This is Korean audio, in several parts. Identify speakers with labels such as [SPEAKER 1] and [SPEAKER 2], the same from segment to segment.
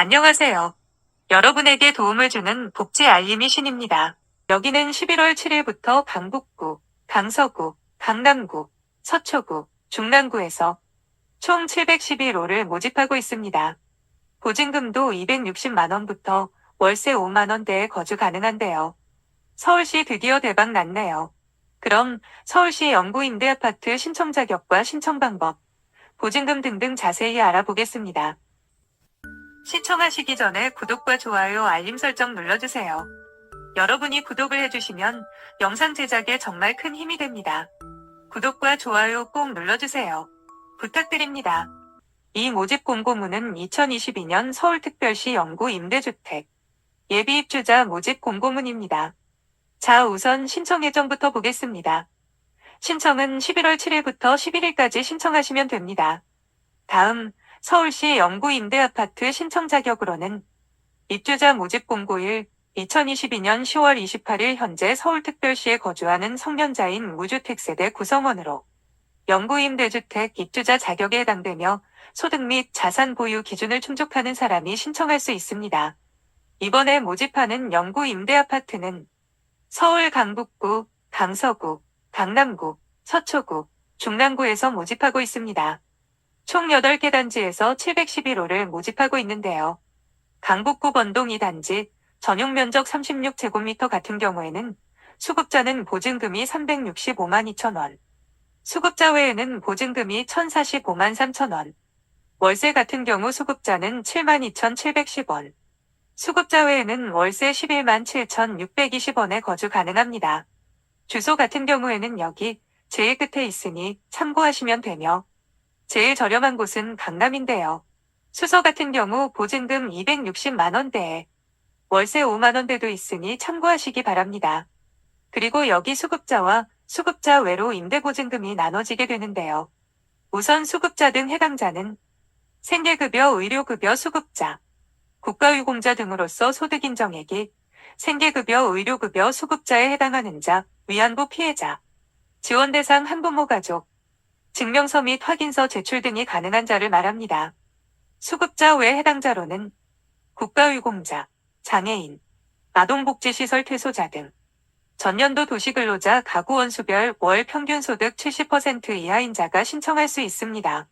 [SPEAKER 1] 안녕하세요. 여러분에게 도움을 주는 복지 알림이 신입니다. 여기는 11월 7일부터 강북구, 강서구, 강남구, 서초구, 중랑구에서 총 711호를 모집하고 있습니다. 보증금도 260만원부터 월세 5만원대에 거주 가능한데요. 서울시 드디어 대박 났네요. 그럼 서울시 영구 임대아파트 신청 자격과 신청 방법, 보증금 등등 자세히 알아보겠습니다. 시청하시기 전에 구독과 좋아요, 알림 설정 눌러주세요. 여러분이 구독을 해주시면 영상 제작에 정말 큰 힘이 됩니다. 구독과 좋아요 꼭 눌러주세요. 부탁드립니다. 이 모집 공고문은 2022년 서울특별시 영구 임대주택 예비 입주자 모집 공고문입니다. 자, 우선 신청 예정부터 보겠습니다. 신청은 11월 7일부터 11일까지 신청하시면 됩니다. 다음, 서울시 영구 임대아파트 신청 자격으로는 입주자 모집 공고일 2022년 10월 28일 현재 서울특별시에 거주하는 성년자인 무주택 세대 구성원으로 영구임대주택 입주자 자격에 해당되며 소득 및 자산 보유 기준을 충족하는 사람이 신청할 수 있습니다. 이번에 모집하는 영구임대아파트는 서울 강북구, 강서구, 강남구, 서초구, 중랑구에서 모집하고 있습니다. 총 8개 단지에서 711호를 모집하고 있는데요. 강북구 번동 2단지, 전용 면적 36제곱미터 같은 경우에는 수급자는 보증금이 365만 2천원, 수급자 외에는 보증금이 1045만 3천원, 월세 같은 경우 수급자는 7만 2,710원, 수급자 외에는 월세 11만 7,620원에 거주 가능합니다. 주소 같은 경우에는 여기 제일 끝에 있으니 참고하시면 되며 제일 저렴한 곳은 강남인데요. 수서 같은 경우 보증금 260만원대에 월세 5만원대도 있으니 참고하시기 바랍니다. 그리고 여기 수급자와 수급자 외로 임대보증금이 나눠지게 되는데요. 우선 수급자 등 해당자는 생계급여, 의료급여 수급자, 국가유공자 등으로서 소득인정액이 생계급여, 의료급여 수급자에 해당하는 자, 위안부 피해자, 지원대상 한부모 가족, 증명서 및 확인서 제출 등이 가능한 자를 말합니다. 수급자 외 해당자로는 국가유공자, 장애인, 아동복지시설 퇴소자 등 전년도 도시근로자 가구 원수별 월 평균 소득 70% 이하인 자가 신청할 수 있습니다.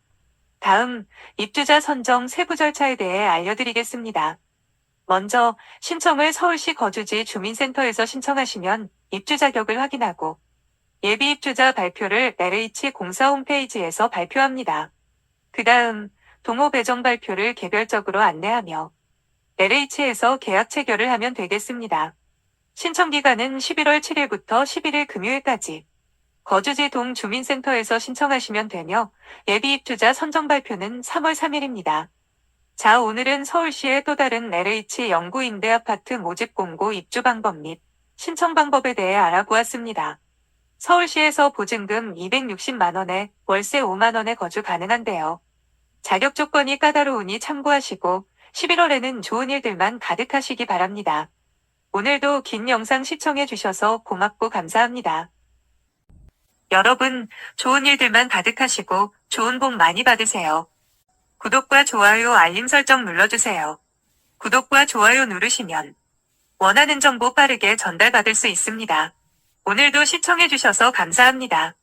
[SPEAKER 1] 다음 입주자 선정 세부 절차에 대해 알려드리겠습니다. 먼저 신청을 서울시 거주지 주민센터에서 신청하시면 입주 자격을 확인하고 예비 입주자 발표를 LH 공사 홈페이지에서 발표합니다. 그 다음 동호 배정 발표를 개별적으로 안내하며 LH에서 계약 체결을 하면 되겠습니다. 신청 기간은 11월 7일부터 11일 금요일까지 거주지 동 주민센터에서 신청하시면 되며 예비 입주자 선정 발표는 3월 3일입니다. 자, 오늘은 서울시의 또 다른 LH 영구 임대 아파트 모집 공고 입주 방법 및 신청 방법에 대해 알아보았습니다. 서울시에서 보증금 260만원에 월세 5만원에 거주 가능한데요. 자격 조건이 까다로우니 참고하시고 11월에는 좋은 일들만 가득하시기 바랍니다. 오늘도 긴 영상 시청해주셔서 고맙고 감사합니다. 여러분, 좋은 일들만 가득하시고 좋은 복 많이 받으세요. 구독과 좋아요 알림 설정 눌러주세요. 구독과 좋아요 누르시면 원하는 정보 빠르게 전달받을 수 있습니다. 오늘도 시청해주셔서 감사합니다.